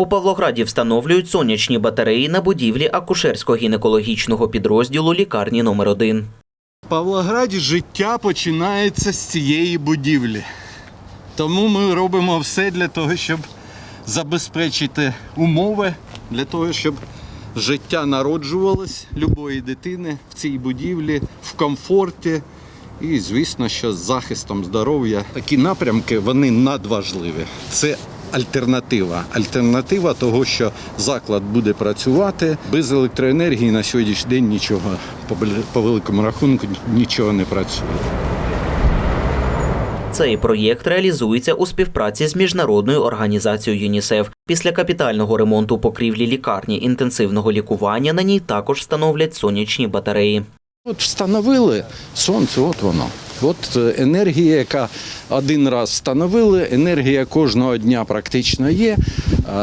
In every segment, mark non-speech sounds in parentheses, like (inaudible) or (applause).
У Павлограді встановлюють сонячні батареї на будівлі акушерсько-гінекологічного підрозділу лікарні номер 1 В Павлограді життя починається з цієї будівлі. Тому ми робимо все для того, щоб забезпечити умови для того, щоб життя народжувалось любої дитини в цій будівлі в комфорті. І, звісно, що з захистом здоров'я такі напрямки вони надважливі. Це альтернатива. Альтернатива того, що заклад буде працювати без електроенергії на сьогоднішній день нічого по великому рахунку нічого не працює. Цей проєкт реалізується у співпраці з міжнародною організацією ЮНІСЕФ. Після капітального ремонту покрівлі лікарні інтенсивного лікування на ній також встановлять сонячні батареї. От встановили сонце, от воно. От е, енергія, яка один раз встановили, енергія кожного дня практично є,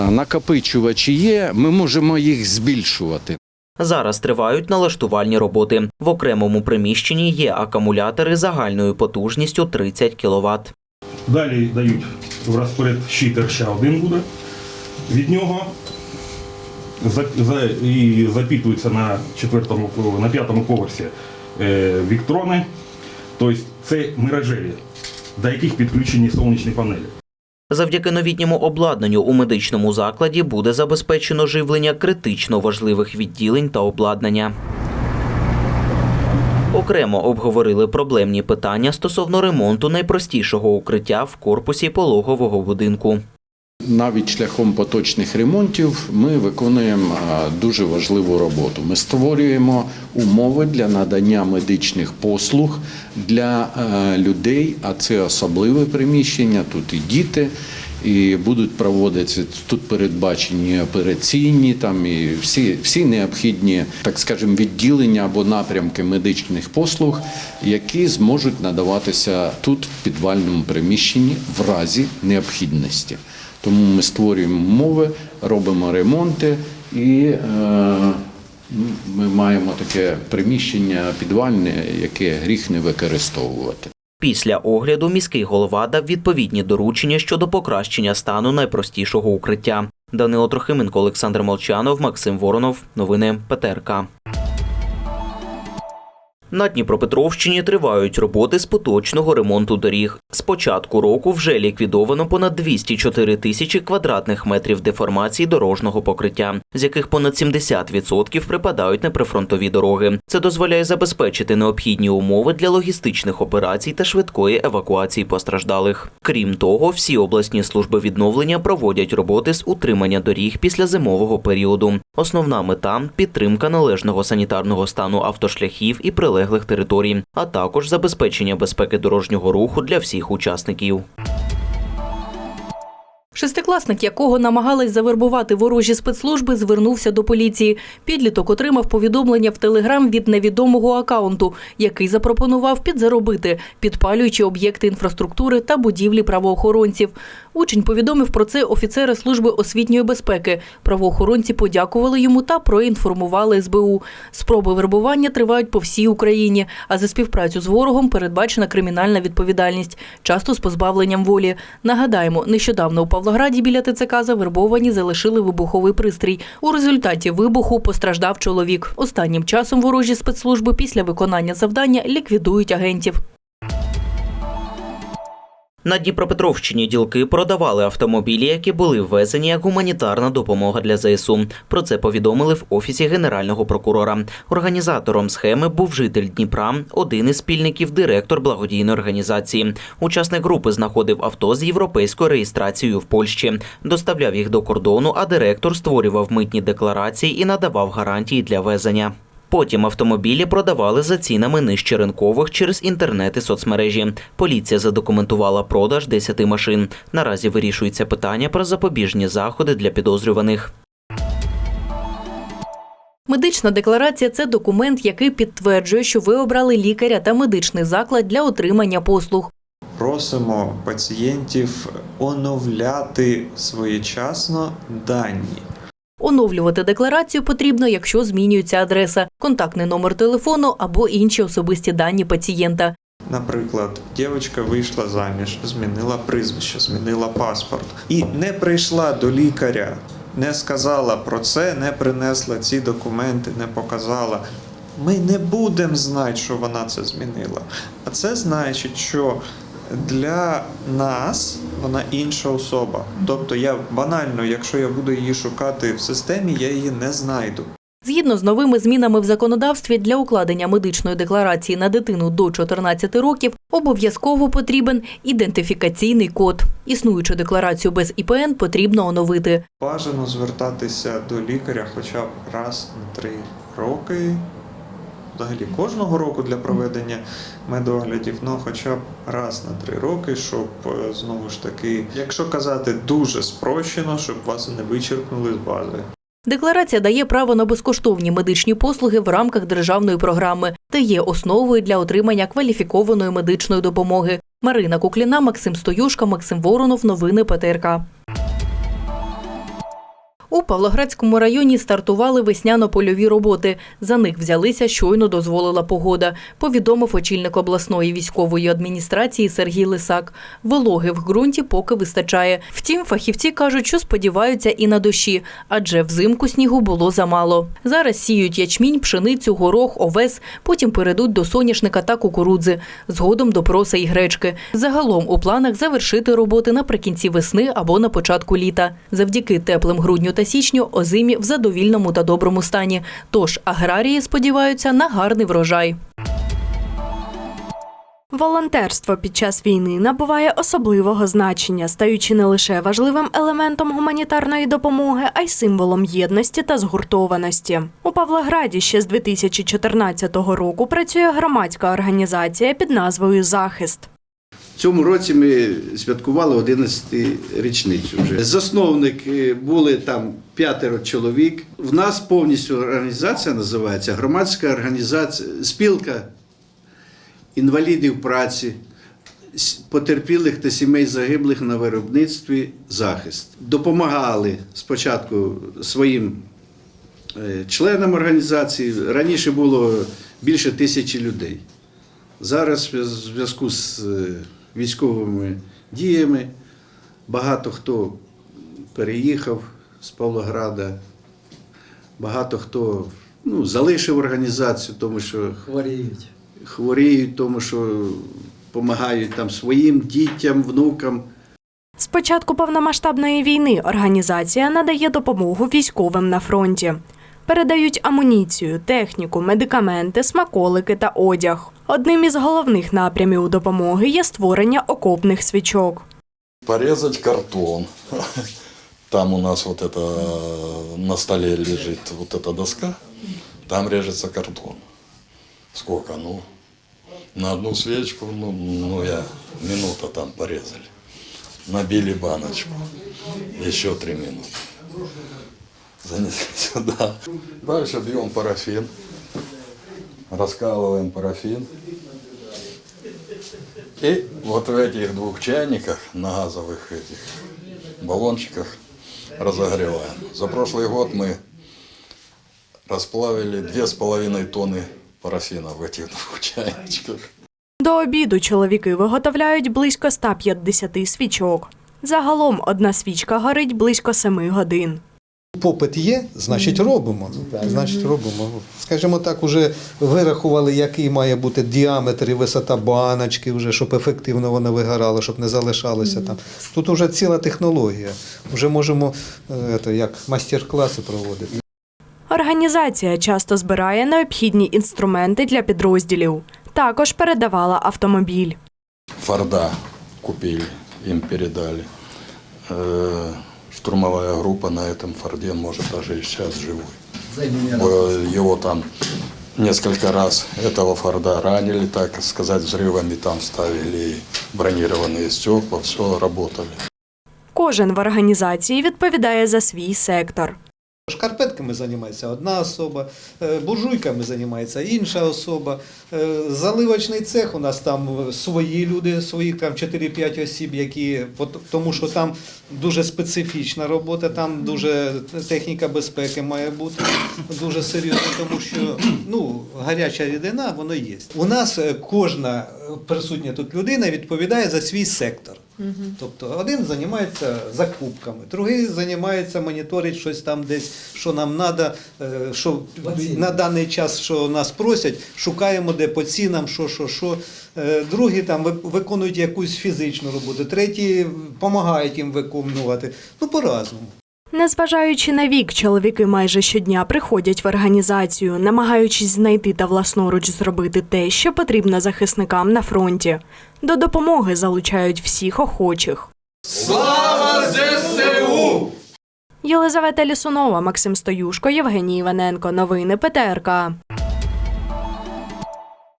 накопичувачі є, ми можемо їх збільшувати. Зараз тривають налаштувальні роботи. В окремому приміщенні є акумулятори загальною потужністю 30 кВт. Далі дають в розпоряд щитер ще один буде. Від нього за, і запитуються на четвертому, на п'ятому поверсі е, віктрони. Тобто це мережеві, до яких підключені сонячні панелі. Завдяки новітньому обладнанню у медичному закладі буде забезпечено живлення критично важливих відділень та обладнання. Окремо обговорили проблемні питання стосовно ремонту найпростішого укриття в корпусі пологового будинку. Навіть шляхом поточних ремонтів ми виконуємо дуже важливу роботу. Ми створюємо умови для надання медичних послуг для е, людей, а це особливе приміщення. Тут і діти, і будуть проводитися тут передбачені операційні, там і всі, всі необхідні, так скажемо, відділення або напрямки медичних послуг, які зможуть надаватися тут в підвальному приміщенні в разі необхідності. Тому ми створюємо умови, робимо ремонти і е, ми маємо таке приміщення підвальне, яке гріх не використовувати. Після огляду міський голова дав відповідні доручення щодо покращення стану найпростішого укриття. Данило Трохименко, Олександр Молчанов, Максим Воронов. Новини ПТРК. На Дніпропетровщині тривають роботи з поточного ремонту доріг. З початку року вже ліквідовано понад 204 тисячі квадратних метрів деформації дорожнього покриття, з яких понад 70% припадають на прифронтові дороги. Це дозволяє забезпечити необхідні умови для логістичних операцій та швидкої евакуації постраждалих. Крім того, всі обласні служби відновлення проводять роботи з утримання доріг після зимового періоду. Основна мета підтримка належного санітарного стану автошляхів і прилеглих територій, а також забезпечення безпеки дорожнього руху для всіх учасників. Шестикласник, якого намагались завербувати ворожі спецслужби, звернувся до поліції. Підліток отримав повідомлення в телеграм від невідомого акаунту, який запропонував підзаробити, підпалюючи об'єкти інфраструктури та будівлі правоохоронців. Учень повідомив про це офіцера служби освітньої безпеки. Правоохоронці подякували йому та проінформували СБУ. Спроби вербування тривають по всій Україні, а за співпрацю з ворогом передбачена кримінальна відповідальність, часто з позбавленням волі. Нагадаємо, нещодавно у Павлограді біля ТЦК завербовані залишили вибуховий пристрій. У результаті вибуху постраждав чоловік. Останнім часом ворожі спецслужби після виконання завдання ліквідують агентів. На Дніпропетровщині ділки продавали автомобілі, які були ввезені як гуманітарна допомога для ЗСУ. Про це повідомили в офісі генерального прокурора. Організатором схеми був житель Дніпра, один із спільників, директор благодійної організації. Учасник групи знаходив авто з європейською реєстрацією в Польщі, доставляв їх до кордону, а директор створював митні декларації і надавав гарантії для везення. Потім автомобілі продавали за цінами нижче ринкових через інтернет і соцмережі. Поліція задокументувала продаж 10 машин. Наразі вирішується питання про запобіжні заходи для підозрюваних. Медична декларація це документ, який підтверджує, що ви обрали лікаря та медичний заклад для отримання послуг. Просимо пацієнтів оновляти своєчасно дані. Оновлювати декларацію потрібно, якщо змінюється адреса, контактний номер телефону або інші особисті дані пацієнта. Наприклад, дівчинка вийшла заміж, змінила прізвище, змінила паспорт і не прийшла до лікаря не сказала про це, не принесла ці документи, не показала. Ми не будемо знати, що вона це змінила. А це значить, що для нас вона інша особа. Тобто я банально, якщо я буду її шукати в системі, я її не знайду. Згідно з новими змінами в законодавстві для укладення медичної декларації на дитину до 14 років обов'язково потрібен ідентифікаційний код. Існуючу декларацію без ІПН потрібно оновити. Бажано звертатися до лікаря хоча б раз на три роки. Взагалі кожного року для проведення медоглядів, ну хоча б раз на три роки, щоб е, знову ж таки, якщо казати дуже спрощено, щоб вас не вичерпнули з бази. Декларація дає право на безкоштовні медичні послуги в рамках державної програми та є основою для отримання кваліфікованої медичної допомоги. Марина Кукліна, Максим Стоюшка, Максим Воронов. Новини ПТРК. У Павлоградському районі стартували весняно-польові роботи. За них взялися щойно дозволила погода, повідомив очільник обласної військової адміністрації Сергій Лисак. Вологи в ґрунті поки вистачає. Втім, фахівці кажуть, що сподіваються і на дощі, адже взимку снігу було замало. Зараз сіють ячмінь, пшеницю, горох, овес, потім перейдуть до соняшника та кукурудзи, згодом до проса і гречки. Загалом у планах завершити роботи наприкінці весни або на початку літа. Завдяки теплим грудню та січню озимі в задовільному та доброму стані. Тож аграрії сподіваються на гарний врожай. Волонтерство під час війни набуває особливого значення, стаючи не лише важливим елементом гуманітарної допомоги, а й символом єдності та згуртованості. У Павлограді ще з 2014 року працює громадська організація під назвою Захист. Цьому році ми святкували 11 річницю вже. Засновник е, були там п'ятеро чоловік. В нас повністю організація називається громадська організація, спілка інвалідів праці, потерпілих та сімей загиблих на виробництві захист. Допомагали спочатку своїм е, членам організації. Раніше було більше тисячі людей. Зараз в зв'язку з е, військовими діями багато хто переїхав з Павлограда, багато хто ну, залишив організацію, тому що хворіють. хворіють, тому що допомагають там своїм дітям, внукам. З початку повномасштабної війни організація надає допомогу військовим на фронті Передають амуніцію, техніку, медикаменти, смаколики та одяг. Одним із головних напрямів допомоги є створення окопних свічок. порезать картон. Там у нас вот это э, на столе лежит вот эта доска, там режется картон. Сколько? Ну, на одну свечку, ну, ну я, минута там порезали. Набили баночку, еще три минуты. Занесли сюда. (laughs) Дальше бьем парафин, раскалываем парафин. И вот в этих двух чайниках, на газовых этих баллончиках разогреваем. За прошлый год мы расплавили две с половиной тонны парафина в этих (laughs) двух чайничках. До обіду чоловіки виготовляють близько 150 свічок. Загалом одна свічка горить близько 7 годин. Попит є, значить робимо. Значить робимо. Скажімо так, уже вирахували, який має бути діаметр і висота баночки, вже, щоб ефективно вона вигорала, щоб не залишалося там. Тут вже ціла технологія. Вже можемо е, це, як майстер-класи проводити. Організація часто збирає необхідні інструменти для підрозділів. Також передавала автомобіль. Форда купили, им передали Э, Штурмовая группа на этом Форде может даже и сейчас живой. Э, Его там несколько раз этого Форда ранили, так сказать, взрывами там ставили бронированные стекла, все работали. Кожен в організації відповідає за свій сектор. Шкарпетками займається одна особа, е, буржуйками займається інша особа. е, Заливочний цех у нас там свої люди, свої там 4-5 осіб, які тому, що там дуже специфічна робота, там дуже техніка безпеки має бути дуже серйозна, тому що ну гаряча рідина воно є. У нас е, кожна присутня тут людина відповідає за свій сектор. Тобто один займається закупками, другий займається моніторить щось там десь, що нам треба, що на даний час, що нас просять, шукаємо де по цінам, що, що, що. Е, Другі там виконують якусь фізичну роботу, треті допомагають їм виконувати. Ну, по-разному. Незважаючи на вік, чоловіки майже щодня приходять в організацію, намагаючись знайти та власноруч зробити те, що потрібно захисникам на фронті. До допомоги залучають всіх охочих. Слава ЗСУ! Єлизавета Лісунова, Максим Стоюшко, Євгеній Іваненко. Новини ПТРК.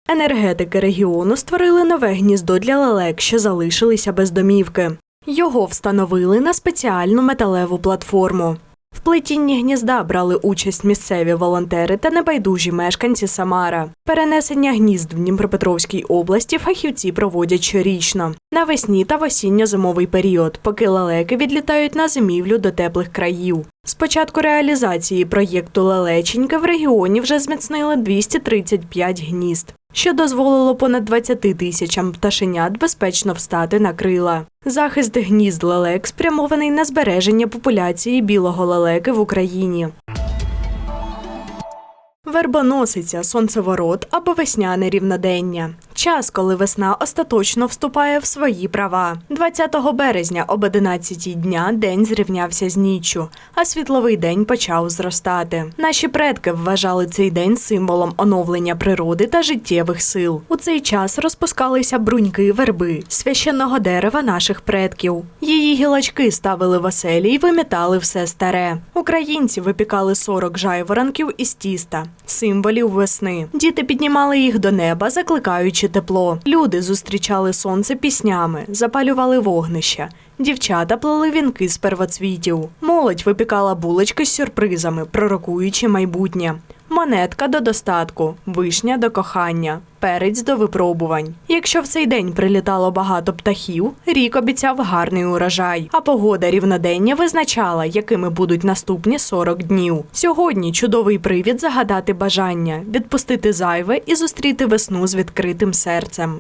Енергетики регіону створили нове гніздо для лелек, що залишилися без домівки. Його встановили на спеціальну металеву платформу. В плетінні гнізда брали участь місцеві волонтери та небайдужі мешканці Самара. Перенесення гнізд в Дніпропетровській області фахівці проводять щорічно навесні та в осінньо-зимовий період, поки лелеки відлітають на зимівлю до теплих країв. З початку реалізації проєкту Лелеченьки в регіоні вже зміцнили 235 гнізд, що дозволило понад 20 тисячам пташенят безпечно встати на крила. Захист гнізд лелек спрямований на збереження популяції білого лелеки в Україні. Вербоносиця, сонцеворот або весняне рівнодення. Час, коли весна остаточно вступає в свої права. 20 березня об 11 дня день зрівнявся з ніччю, а світловий день почав зростати. Наші предки вважали цей день символом оновлення природи та життєвих сил. У цей час розпускалися бруньки верби, священного дерева наших предків. Її гілочки ставили в оселі і вимітали все старе. Українці випікали 40 жайворонків із тіста, символів весни. Діти піднімали їх до неба, закликаючи тепло. Люди зустрічали сонце піснями, запалювали вогнища. Дівчата плели вінки з первоцвітів. Молодь випікала булочки з сюрпризами, пророкуючи майбутнє. Монетка до достатку, вишня до кохання, перець до випробувань. Якщо в цей день прилітало багато птахів, рік обіцяв гарний урожай. А погода рівнодення визначала, якими будуть наступні 40 днів. Сьогодні чудовий привід загадати бажання, відпустити зайве і зустріти весну з відкритим серцем.